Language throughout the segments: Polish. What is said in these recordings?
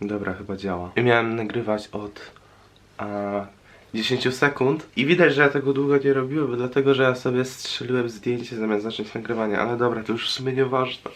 Dobra, chyba działa. Miałem nagrywać od a, 10 sekund i widać, że ja tego długo nie robiłem, dlatego, że ja sobie strzeliłem zdjęcie zamiast zacząć nagrywanie, ale dobra, to już w sumie nieważne.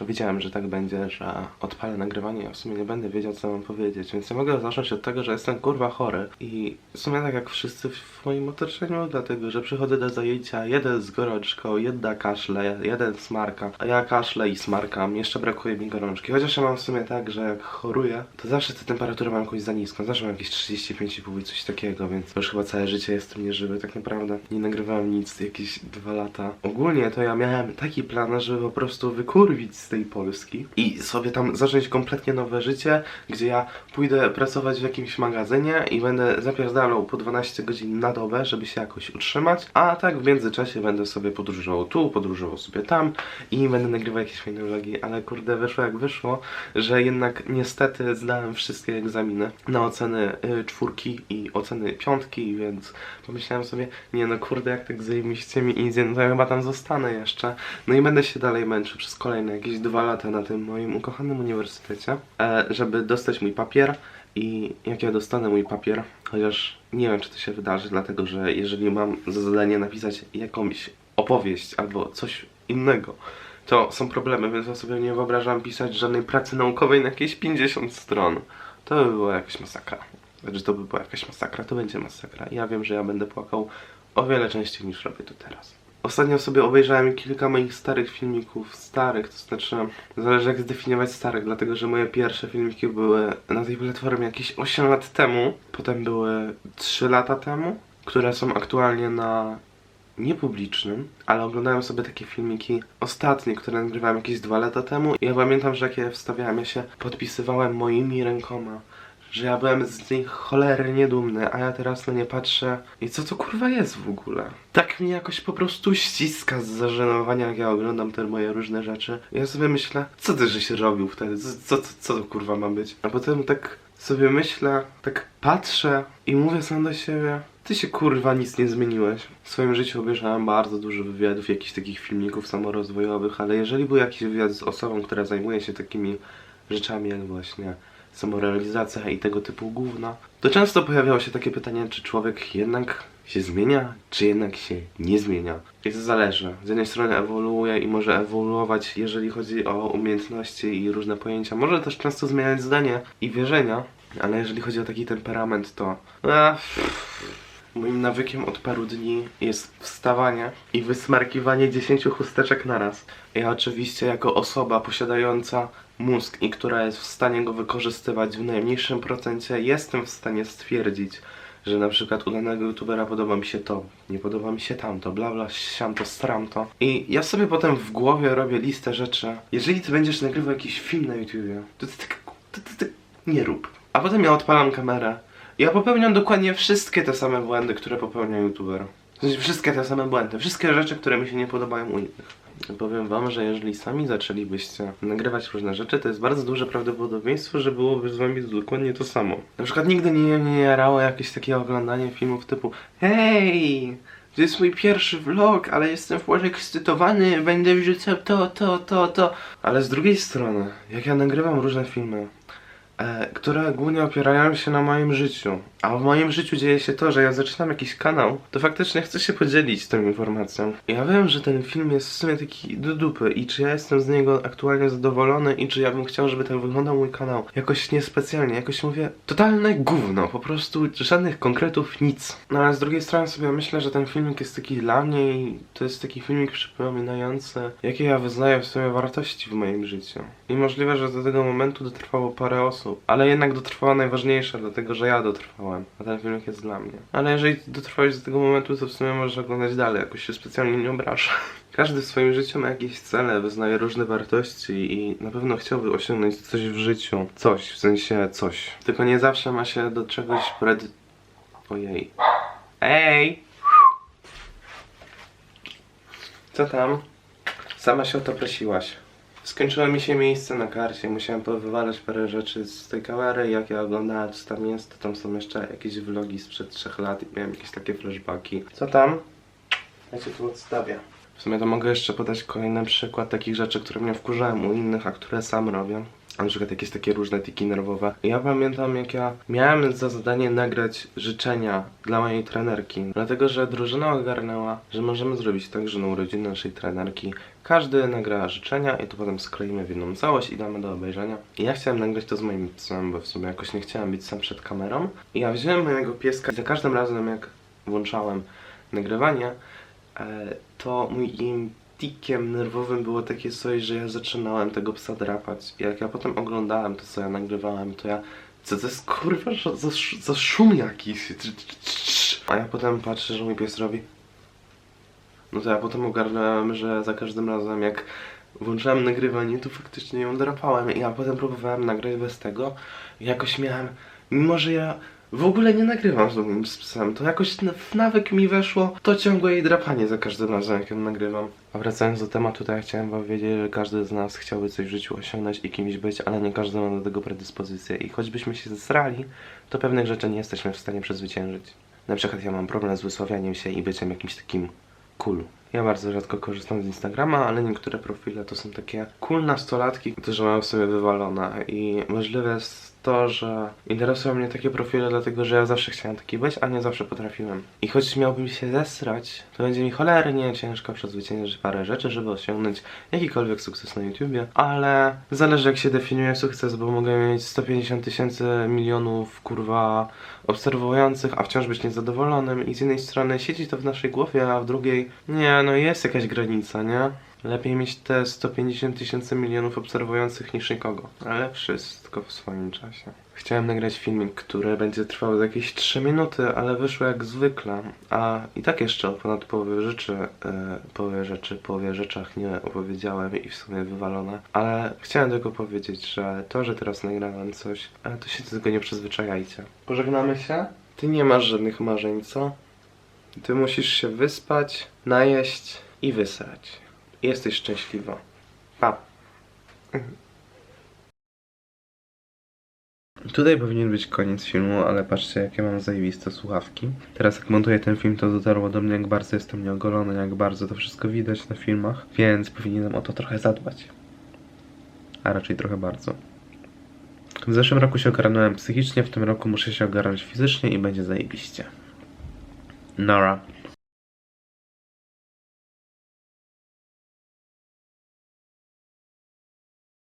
Wiedziałem, że tak będzie, że odpalę nagrywanie, a w sumie nie będę wiedział, co mam powiedzieć, więc ja mogę zacząć od tego, że jestem kurwa chory. I w sumie tak jak wszyscy w moim otoczeniu, dlatego, że przychodzę do zajęcia, jeden z gorączką, jedna kaszle, jeden smarka, a ja kaszlę i smarkam, jeszcze brakuje mi gorączki, chociaż ja mam w sumie tak, że jak choruję, to zawsze tę temperaturę mam jakoś za niską, zawsze mam jakieś 35,5 i coś takiego, więc już chyba całe życie jestem nieżywy, tak naprawdę nie nagrywałem nic jakieś dwa lata. Ogólnie to ja miałem taki plan, żeby po prostu wykurwić tej Polski i sobie tam zacząć kompletnie nowe życie, gdzie ja pójdę pracować w jakimś magazynie i będę zapierdalał po 12 godzin na dobę, żeby się jakoś utrzymać, a tak w międzyczasie będę sobie podróżował tu, podróżował sobie tam i będę nagrywał jakieś fajne vlogi, ale kurde wyszło jak wyszło, że jednak niestety zdałem wszystkie egzaminy na oceny y, czwórki i oceny piątki, więc pomyślałem sobie, nie no kurde jak tak zajebiście mi idzie, no to ja chyba tam zostanę jeszcze, no i będę się dalej męczył przez kolejne jakieś dwa lata na tym moim ukochanym uniwersytecie, e, żeby dostać mój papier i jak ja dostanę mój papier, chociaż nie wiem czy to się wydarzy, dlatego że jeżeli mam za zadanie napisać jakąś opowieść albo coś innego, to są problemy, więc ja sobie nie wyobrażam pisać żadnej pracy naukowej na jakieś 50 stron. To by była jakaś masakra. Znaczy to by była jakaś masakra, to będzie masakra. Ja wiem, że ja będę płakał o wiele częściej niż robię to teraz. Ostatnio sobie obejrzałem kilka moich starych filmików, starych, to znaczy zależy jak zdefiniować starych, dlatego że moje pierwsze filmiki były na tej platformie jakieś 8 lat temu, potem były 3 lata temu, które są aktualnie na niepublicznym, ale oglądałem sobie takie filmiki ostatnie, które nagrywałem jakieś dwa lata temu. Ja pamiętam, że jak je wstawiałem, ja się podpisywałem moimi rękoma, że ja byłem z nich cholernie dumny, a ja teraz na nie patrzę i co to kurwa jest w ogóle? Tak mnie jakoś po prostu ściska z zażenowania, jak ja oglądam te moje różne rzeczy. Ja sobie myślę, co ty żeś robił wtedy? Co, co, co, co to kurwa ma być? A potem tak sobie myślę, tak patrzę i mówię sam do siebie, ty się kurwa nic nie zmieniłeś. W swoim życiu obejrzałem bardzo dużo wywiadów, jakichś takich filmików samorozwojowych, ale jeżeli był jakiś wywiad z osobą, która zajmuje się takimi rzeczami jak właśnie samorealizacja i tego typu gówna, to często pojawiało się takie pytanie, czy człowiek jednak się zmienia, czy jednak się nie zmienia. I to zależy. Z jednej strony ewoluuje i może ewoluować, jeżeli chodzi o umiejętności i różne pojęcia. Może też często zmieniać zdanie i wierzenia, ale jeżeli chodzi o taki temperament, to... A, Moim nawykiem od paru dni jest wstawanie i wysmarkiwanie 10 chusteczek naraz. Ja oczywiście jako osoba posiadająca mózg i która jest w stanie go wykorzystywać w najmniejszym procencie, jestem w stanie stwierdzić, że na przykład u danego youtubera podoba mi się to, nie podoba mi się tamto, bla bla, siamto, stramto. I ja sobie potem w głowie robię listę rzeczy. Jeżeli ty będziesz nagrywał jakiś film na YouTubie, to ty tak, to ty, ty, nie rób. A potem ja odpalam kamerę. Ja popełniam dokładnie wszystkie te same błędy, które popełnia youtuber. W sensie wszystkie te same błędy, wszystkie rzeczy, które mi się nie podobają u innych. Powiem wam, że jeżeli sami zaczęlibyście nagrywać różne rzeczy, to jest bardzo duże prawdopodobieństwo, że byłoby z wami dokładnie to samo. Na przykład nigdy nie mnie jarało jakieś takie oglądanie filmów typu Hej! To jest mój pierwszy vlog, ale jestem podekscytowany, będę wrzucał to, to, to, to. Ale z drugiej strony, jak ja nagrywam różne filmy, które głównie opierają się na moim życiu. A w moim życiu dzieje się to, że ja zaczynam jakiś kanał, to faktycznie chcę się podzielić tą informacją. Ja wiem, że ten film jest w sumie taki do dupy i czy ja jestem z niego aktualnie zadowolony i czy ja bym chciał, żeby tak wyglądał mój kanał. Jakoś niespecjalnie, jakoś mówię, totalne gówno, po prostu żadnych konkretów, nic. No ale z drugiej strony sobie myślę, że ten filmik jest taki dla mnie i to jest taki filmik przypominający, jakie ja wyznaję w sumie wartości w moim życiu. I możliwe, że do tego momentu dotrwało parę osób, ale jednak dotrwała najważniejsza, dlatego że ja dotrwałem, a ten filmik jest dla mnie. Ale jeżeli dotrwałeś do tego momentu, to w sumie możesz oglądać dalej, jakoś się specjalnie nie obraża. Każdy w swoim życiu ma jakieś cele, wyznaje różne wartości i na pewno chciałby osiągnąć coś w życiu. Coś, w sensie coś. Tylko nie zawsze ma się do czegoś pred... Ojej. Ej! Co tam? Sama się o to prosiłaś. Skończyło mi się miejsce na karcie, musiałem powywalać parę rzeczy z tej kamery, jak ja oglądałem co tam jest, to tam są jeszcze jakieś vlogi sprzed 3 lat i miałem jakieś takie flashbacki. Co tam? Ja cię tu odstawię. W sumie to mogę jeszcze podać kolejny przykład takich rzeczy, które mnie wkurzałem u innych, a które sam robię. Na przykład jakieś takie różne tiki nerwowe. Ja pamiętam jak ja miałem za zadanie nagrać życzenia dla mojej trenerki, dlatego że drużyna ogarnęła, że możemy zrobić tak, że na urodziny naszej trenerki każdy nagra życzenia i to potem skroimy w jedną całość i damy do obejrzenia. I ja chciałem nagrać to z moim psem, bo w sumie jakoś nie chciałem być sam przed kamerą. I ja wziąłem mojego pieska i za każdym razem jak włączałem nagrywanie, e, to mój tikiem nerwowym było takie coś, że ja zaczynałem tego psa drapać. I jak ja potem oglądałem to, co ja nagrywałem, to ja... Co to jest kurwa za, za, szum jakiś? A ja potem patrzę, że mój pies robi... No to ja potem ogarnąłem, że za każdym razem jak włączałem nagrywanie, to faktycznie ją drapałem. I ja potem próbowałem nagrać bez tego. I jakoś miałem... Mimo, że ja w ogóle nie nagrywam z moim psem, to jakoś w nawyk mi weszło to ciągłe jej drapanie za każdym razem, jak ją nagrywam. A wracając do tematu, to ja chciałem wam powiedzieć, że każdy z nas chciałby coś w życiu osiągnąć i kimś być, ale nie każdy ma do tego predyspozycję. I choćbyśmy się zesrali, to pewnych rzeczy nie jesteśmy w stanie przezwyciężyć. Na przykład ja mam problem z wysławianiem się i byciem jakimś takim cool. Ja bardzo rzadko korzystam z Instagrama, ale niektóre profile to są takie cool nastolatki, którzy mają sobie wywalone i możliwe jest to, że interesują mnie takie profile, dlatego że ja zawsze chciałem taki być, a nie zawsze potrafiłem. I choć miałbym się zesrać, to będzie mi cholernie ciężko przezwyciężyć parę rzeczy, żeby osiągnąć jakikolwiek sukces na YouTubie, ale zależy jak się definiuje sukces, bo mogę mieć 150 tysięcy milionów kurwa obserwujących, a wciąż być niezadowolonym i z jednej strony siedzi to w naszej głowie, a w drugiej nie, no jest jakaś granica, nie? Lepiej mieć te 150 tysięcy milionów obserwujących niż nikogo. Ale wszystko w swoim czasie. Chciałem nagrać filmik, który będzie trwał jakieś 3 minuty, ale wyszło jak zwykle. A i tak jeszcze o ponad połowie rzeczy, e, połowie rzeczy, połowie rzeczach nie opowiedziałem i w sumie wywalone. Ale chciałem tylko powiedzieć, że to, że teraz nagrałem coś, ale to się do tego nie przyzwyczajajcie. Pożegnamy się? Ty nie masz żadnych marzeń, co? Ty musisz się wyspać, najeść i wysrać. Jesteś szczęśliwa. Pa. Tutaj powinien być koniec filmu, ale patrzcie jakie mam zajebiste słuchawki. Teraz jak montuję ten film, to dotarło do mnie jak bardzo jestem nieogolony, jak bardzo to wszystko widać na filmach, więc powinienem o to trochę zadbać. A raczej trochę bardzo. W zeszłym roku się ogarnąłem psychicznie, w tym roku muszę się ogarnąć fizycznie i będzie zajebiście. Nora.